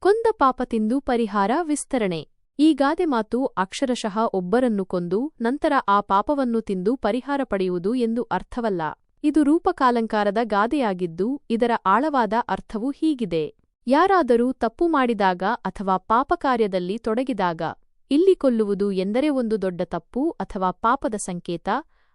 ಕೊಂದ ಪಾಪ ತಿಂದು ಪರಿಹಾರ ವಿಸ್ತರಣೆ. ಈ ಗಾದೆ ಮಾತು ಅಕ್ಷರಶಃ ಒಬ್ಬರನ್ನು ಕೊಂದು ನಂತರ ಆ ಪಾಪವನ್ನು ತಿಂದು ಪರಿಹಾರ ಪಡೆಯುವುದು ಎಂದು ಅರ್ಥವಲ್ಲ. ಇದು ರೂಪಕಾಲಂಕಾರದ ಗಾದೆಯಾಗಿದ್ದು ಇದರ ಆಳವಾದ ಅರ್ಥವು ಹೀಗಿದೆ. ಯಾರಾದರೂ ತಪ್ಪು ಮಾಡಿದಾಗ ಅಥವಾ ಪಾಪಕಾರ್ಯದಲ್ಲಿ ತೊಡಗಿದಾಗ ಇಲ್ಲಿ ಕೊಲ್ಲುವುದು ಎಂದರೆ ಒಂದು ದೊಡ್ಡ ತಪ್ಪು ಅಥವಾ ಪಾಪದ ಸಂಕೇತ.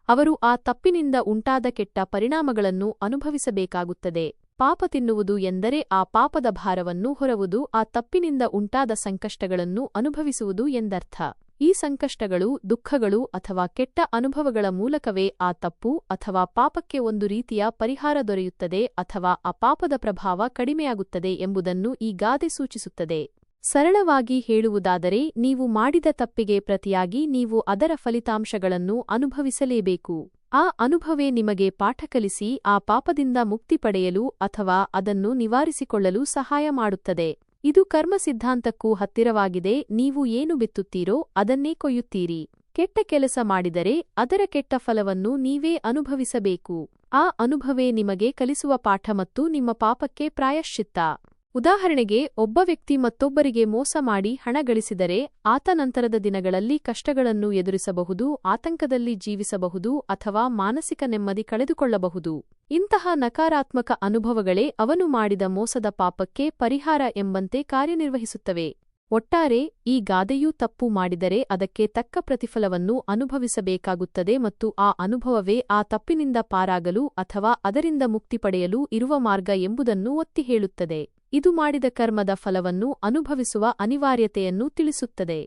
ಅವರು ಆ ತಪ್ಪಿನಿಂದ ಉಂಟಾದ ಕೆಟ್ಟ ಪರಿಣಾಮಗಳನ್ನು ಅನುಭವಿಸಬೇಕಾಗುತ್ತದೆ. ಪಾಪ ತಿನ್ನುವುದು ಎಂದರೆ ಆ ಪಾಪದ ಭಾರವನ್ನು ಹೊರವುದು, ಆ ತಪ್ಪಿನಿಂದ ಉಂಟಾದ ಸಂಕಷ್ಟಗಳನ್ನು ಅನುಭವಿಸುವುದು ಎಂದರ್ಥ. ಈ ಸಂಕಷ್ಟಗಳು, ದುಃಖಗಳು ಅಥವಾ ಕೆಟ್ಟ ಅನುಭವಗಳ ಮೂಲಕವೇ ಆ ತಪ್ಪು ಅಥವಾ ಪಾಪಕ್ಕೆ ಒಂದು ರೀತಿಯ ಪರಿಹಾರ ದೊರೆಯುತ್ತದೆ ಅಥವಾ ಆ ಪಾಪದ ಪ್ರಭಾವ ಕಡಿಮೆಯಾಗುತ್ತದೆ ಎಂಬುದನ್ನು ಈ ಗಾದೆ ಸೂಚಿಸುತ್ತದೆ. ಸರಳವಾಗಿ ಹೇಳುವುದಾದರೆ, ನೀವು ಮಾಡಿದ ತಪ್ಪಿಗೆ ಪ್ರತಿಯಾಗಿ ನೀವು ಅದರ ಫಲಿತಾಂಶಗಳನ್ನು ಅನುಭವಿಸಲೇಬೇಕು. ಆ ಅನುಭವೇ ನಿಮಗೆ ಪಾಠ ಕಲಿಸಿ, ಆ ಪಾಪದಿಂದ ಮುಕ್ತಿ ಪಡೆಯಲು ಅಥವಾ ಅದನ್ನು ನಿವಾರಿಸಿಕೊಳ್ಳಲು ಸಹಾಯ ಮಾಡುತ್ತದೆ. ಇದು ಕರ್ಮ ಸಿದ್ಧಾಂತಕ್ಕೂ ಹತ್ತಿರವಾಗಿದೆ, ನೀವು ಏನು ಬಿತ್ತುತ್ತೀರೋ ಅದನ್ನೇ ಕೊಯ್ಯುತ್ತೀರಿ. ಕೆಟ್ಟ ಕೆಲಸ ಮಾಡಿದರೆ ಅದರ ಕೆಟ್ಟ ಫಲವನ್ನು ನೀವೇ ಅನುಭವಿಸಬೇಕು. ಆ ಅನುಭವೇ ನಿಮಗೆ ಕಲಿಸುವ ಪಾಠ ಮತ್ತು ನಿಮ್ಮ ಪಾಪಕ್ಕೆ ಪ್ರಾಯಶ್ಚಿತ್ತ. ಉದಾಹರಣೆಗೆ, ಒಬ್ಬ ವ್ಯಕ್ತಿ ಮತ್ತೊಬ್ಬರಿಗೆ ಮೋಸ ಮಾಡಿ ಹಣ ಗಳಿಸಿದರೆ, ಆತ ನಂತರದ ದಿನಗಳಲ್ಲಿ ಕಷ್ಟಗಳನ್ನು ಎದುರಿಸಬಹುದು, ಆತಂಕದಲ್ಲಿ ಜೀವಿಸಬಹುದು ಅಥವಾ ಮಾನಸಿಕ ನೆಮ್ಮದಿ ಕಳೆದುಕೊಳ್ಳಬಹುದು. ಇಂತಹ ನಕಾರಾತ್ಮಕ ಅನುಭವಗಳೇ ಅವನು ಮಾಡಿದ ಮೋಸದ ಪಾಪಕ್ಕೆ ಪರಿಹಾರ ಎಂಬಂತೆ ಕಾರ್ಯನಿರ್ವಹಿಸುತ್ತವೆ. ಒಟ್ಟಾರೆ, ಈ ಗಾದೆಯೂ ತಪ್ಪು ಮಾಡಿದರೆ ಅದಕ್ಕೆ ತಕ್ಕ ಪ್ರತಿಫಲವನ್ನು ಅನುಭವಿಸಬೇಕಾಗುತ್ತದೆ ಮತ್ತು ಆ ಅನುಭವವೇ ಆ ತಪ್ಪಿನಿಂದ ಪಾರಾಗಲು ಅಥವಾ ಅದರಿಂದ ಮುಕ್ತಿ ಪಡೆಯಲು ಇರುವ ಮಾರ್ಗ ಎಂಬುದನ್ನು ಒತ್ತಿ ಹೇಳುತ್ತದೆ. ಇದು ಮಾಡಿದ ಕರ್ಮದ ಫಲವನ್ನು ಅನುಭವಿಸುವ ಅನಿವಾರ್ಯತೆಯನ್ನು ತಿಳಿಸುತ್ತದೆ.